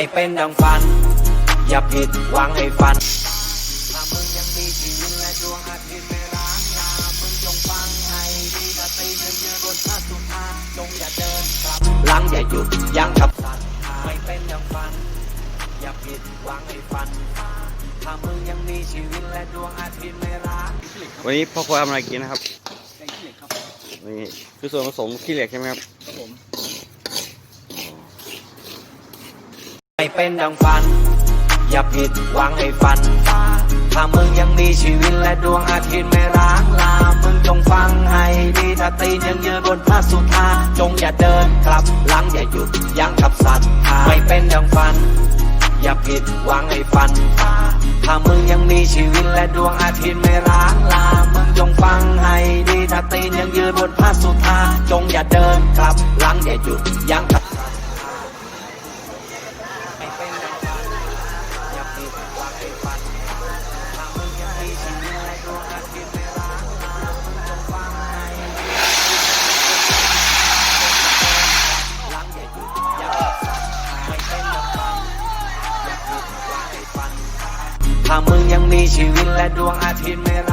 ไม่เป็นดังฝัน อย่าผิดหวังให้ฝันถ้ามึงยังมีชีวิตและดวงอาทิตย์ไม่ร้างลามึงจงฟังให้ดีถ้าตีเงินเยอะบนพระสุธาจงอย่าเดินกลับหลังอย่าหยุดยั้งกับสัตว์ไม่เป็นดังฝัน อย่าผิดหวังให้ฝันถ้ามึงยังมีชีวิตและดวงอาทิตย์ไม่ร้างวันนี้พ่อครัวทำอะไรกินนะครับนี่คือส่วนผสมขี้เหล็กใช่ไหมครับ ไม่เป็นดังฝัน อย่าผิดหวังให้ฝันถ้ามึงยังมีชีวิตและดวงอาทิตย์ไม่ร้างลา มึงจงฟังให้ดีถ้าตีนยังยืนบนพระสุธา จงอย่าเดินกลับหลังอย่าหยุดยั้งกับสัตว์ไม่เป็นดังฝัน อย่าผิดหวังให้ฝันถ้ามึงยังมีชีวิตและดวงอาทิตย์ไม่ร้างลา มึงจงฟังให้ดีถ้าตีนยังยืนบนพระสุธา จงอย่าเดินกลับหลังอย่าหยุดยั้งกับ อย่าผิดหวังให้ฝันถ้ามึงยังมีชีวิตและดวงอาทิตย์ไม่